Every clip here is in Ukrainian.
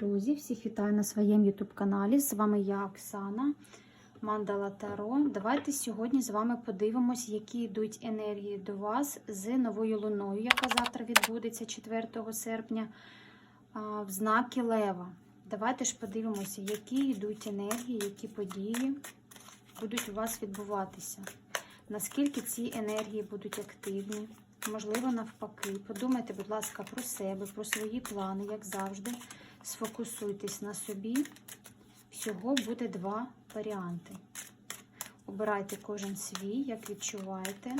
Друзі, всіх вітаю на своєму YouTube каналі. З вами я, Оксана, Мандала Таро. Давайте сьогодні з вами подивимось, які йдуть енергії до вас з новою луною, яка завтра відбудеться 4 серпня в знакі Лева. Давайте ж подивимося, які йдуть енергії, які події будуть у вас відбуватися. Наскільки ці енергії будуть активні, можливо, навпаки. Подумайте, будь ласка, про себе, про свої плани, як завжди. Сфокусуйтесь на собі. Всього буде два варіанти. Обирайте кожен свій, як відчуваєте.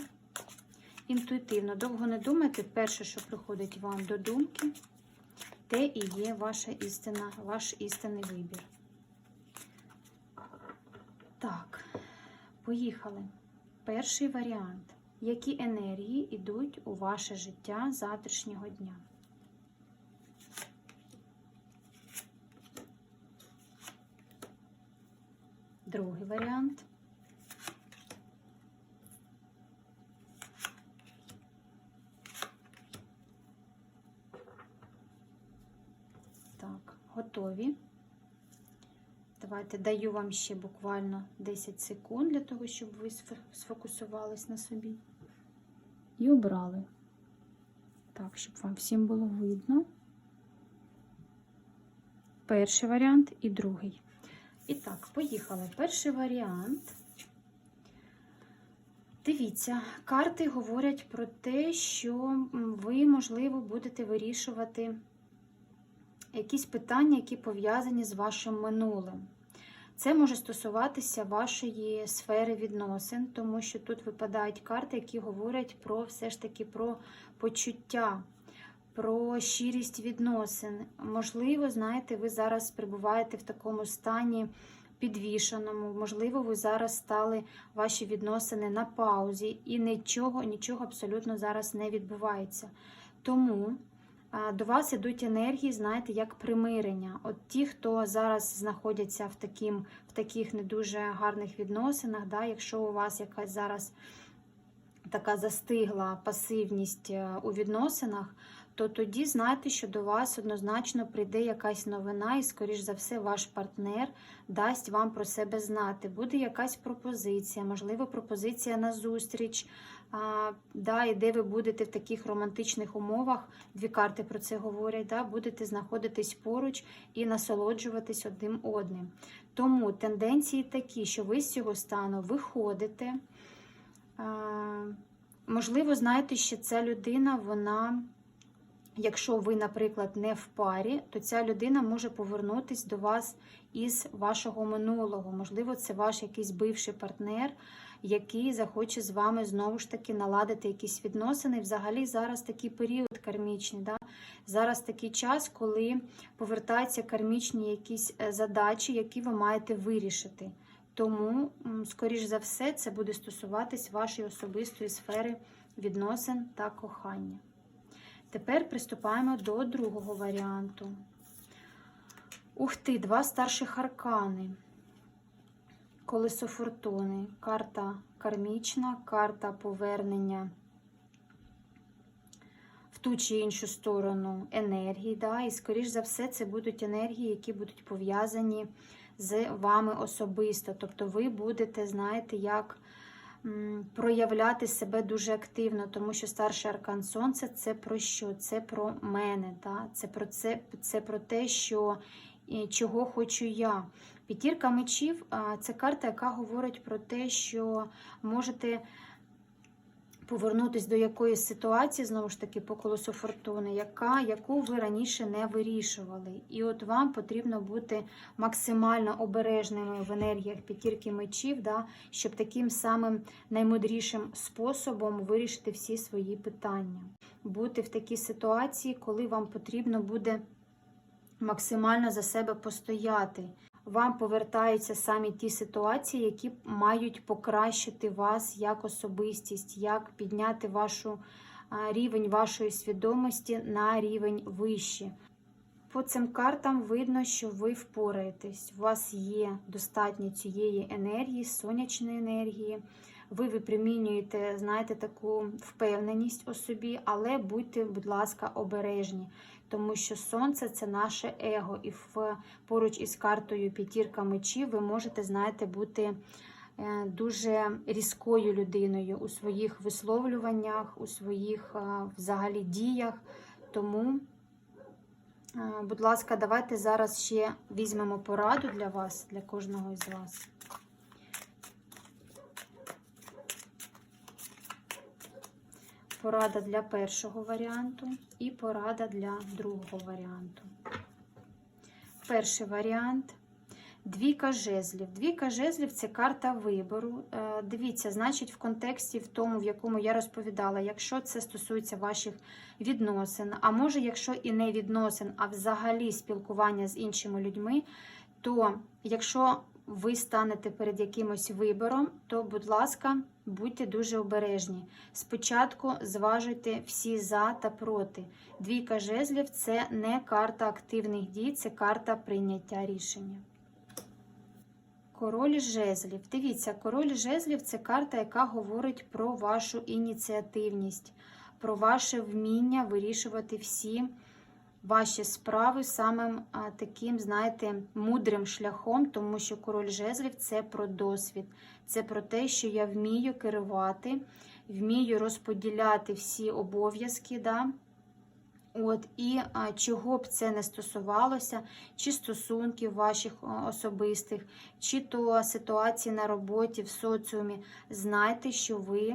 Інтуїтивно, довго не думайте, перше, що приходить вам до думки, те і є ваша істина, ваш істинний вибір. Так, поїхали. Перший варіант. Які енергії йдуть у ваше життя завтрашнього дня? Другий варіант. Так, готові. Давайте даю вам ще буквально 10 секунд для того, щоб ви сфокусувались на собі. І обрали. Так, щоб вам всім було видно. Перший варіант і другий. І так, поїхали. Перший варіант. Дивіться, карти говорять про те, що ви, можливо, будете вирішувати якісь питання, які пов'язані з вашим минулим. Це може стосуватися вашої сфери відносин, тому що тут випадають карти, які говорять про все ж таки про почуття, про щирість відносин. Можливо, знаєте, ви зараз перебуваєте в такому стані підвішеному, можливо, ви зараз стали ваші відносини на паузі, і нічого, нічого абсолютно зараз не відбувається. Тому до вас ідуть енергії, знаєте, як примирення. От ті, хто зараз знаходяться в таким, в таких не дуже гарних відносинах, да, якщо у вас якась зараз така застигла пасивність е, у відносинах, то тоді знайте, що до вас однозначно прийде якась новина, і, скоріш за все, ваш партнер дасть вам про себе знати. Буде якась пропозиція, можливо, пропозиція на зустріч, а, да, і де ви будете в таких романтичних умовах, дві карти про це говорять, да, будете знаходитись поруч і насолоджуватись одним одним. Тому тенденції такі, що ви з цього стану виходите. А, можливо, знаєте, що ця людина, вона. Якщо ви, наприклад, не в парі, то ця людина може повернутися до вас із вашого минулого. Можливо, це ваш якийсь бивший партнер, який захоче з вами знову ж таки наладити якісь відносини. Взагалі, зараз такий період кармічний. Да? Зараз такий час, коли повертаються кармічні якісь е, задачі, які ви маєте вирішити. Тому, скоріш за все, це буде стосуватись вашої особистої сфери відносин та кохання. Тепер приступаємо до другого варіанту. Ух ти, два старших аркани. Колесо фортуни. Карта кармічна, карта повернення в ту чи іншу сторону енергії. Да? І, скоріш за все, це будуть енергії, які будуть пов'язані з вами особисто. Тобто ви будете, знаєте, як проявляти себе дуже активно, тому що старший аркан Сонця це про що? Це про мене, да? це про це, це про те, що чого хочу я. П'ятірка мечів це карта, яка говорить про те, що можете повернутися до якоїсь ситуації, знову ж таки, по колесу фортуни, яка, яку ви раніше не вирішували. І от вам потрібно бути максимально обережними в енергіях п'ятірки мечів, да, щоб таким самим наймудрішим способом вирішити всі свої питання. Бути в такій ситуації, коли вам потрібно буде максимально за себе постояти вам повертаються самі ті ситуації, які мають покращити вас як особистість, як підняти вашу рівень вашої свідомості на рівень вище. По цим картам видно, що ви впораєтесь. У вас є достатньо цієї енергії, сонячної енергії. Ви випромінюєте, знаєте, таку впевненість у собі, але будьте, будь ласка, обережні тому що сонце це наше его, і в, поруч із картою п'ятірка мечів ви можете, знаєте, бути е, дуже різкою людиною у своїх висловлюваннях, у своїх е, взагалі діях. Тому, е, будь ласка, давайте зараз ще візьмемо пораду для вас, для кожного із вас. Порада для першого варіанту і порада для другого варіанту. Перший варіант. Двійка жезлів. Двійка жезлів це карта вибору. Е, Дивіться, значить, в контексті, в тому, в якому я розповідала, якщо це стосується ваших відносин, а може, якщо і не відносин, а взагалі спілкування з іншими людьми, то якщо ви станете перед якимось вибором, то, будь ласка, будьте дуже обережні. Спочатку зважуйте всі за та проти. Двійка жезлів це не карта активних дій, це карта прийняття рішення. Король жезлів. Дивіться, король жезлів це карта, яка говорить про вашу ініціативність, про ваше вміння вирішувати всі ваші справи самим таким, знаєте, мудрим шляхом, тому що король жезлів це про досвід, це про те, що я вмію керувати, вмію розподіляти всі обов'язки. Да? От, І а, чого б це не стосувалося, чи стосунків ваших особистих, чи то ситуації на роботі, в соціумі, знайте, що ви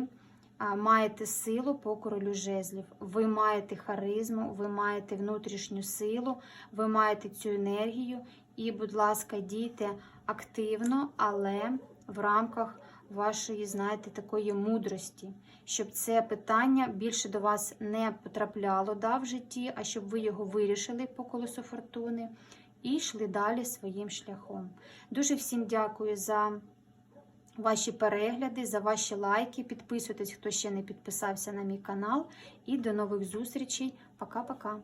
маєте силу по королю жезлів. Ви маєте харизму, ви маєте внутрішню силу, ви маєте цю енергію. І, будь ласка, дійте активно, але в рамках вашої, знаєте, такої мудрості, щоб це питання більше до вас не потрапляло да, в житті, а щоб ви його вирішили по колесу фортуни і йшли далі своїм шляхом. Дуже всім дякую за ваші перегляди, за ваші лайки. Підписуйтесь, хто ще не підписався на мій канал. І до нових зустрічей. Пока-пока.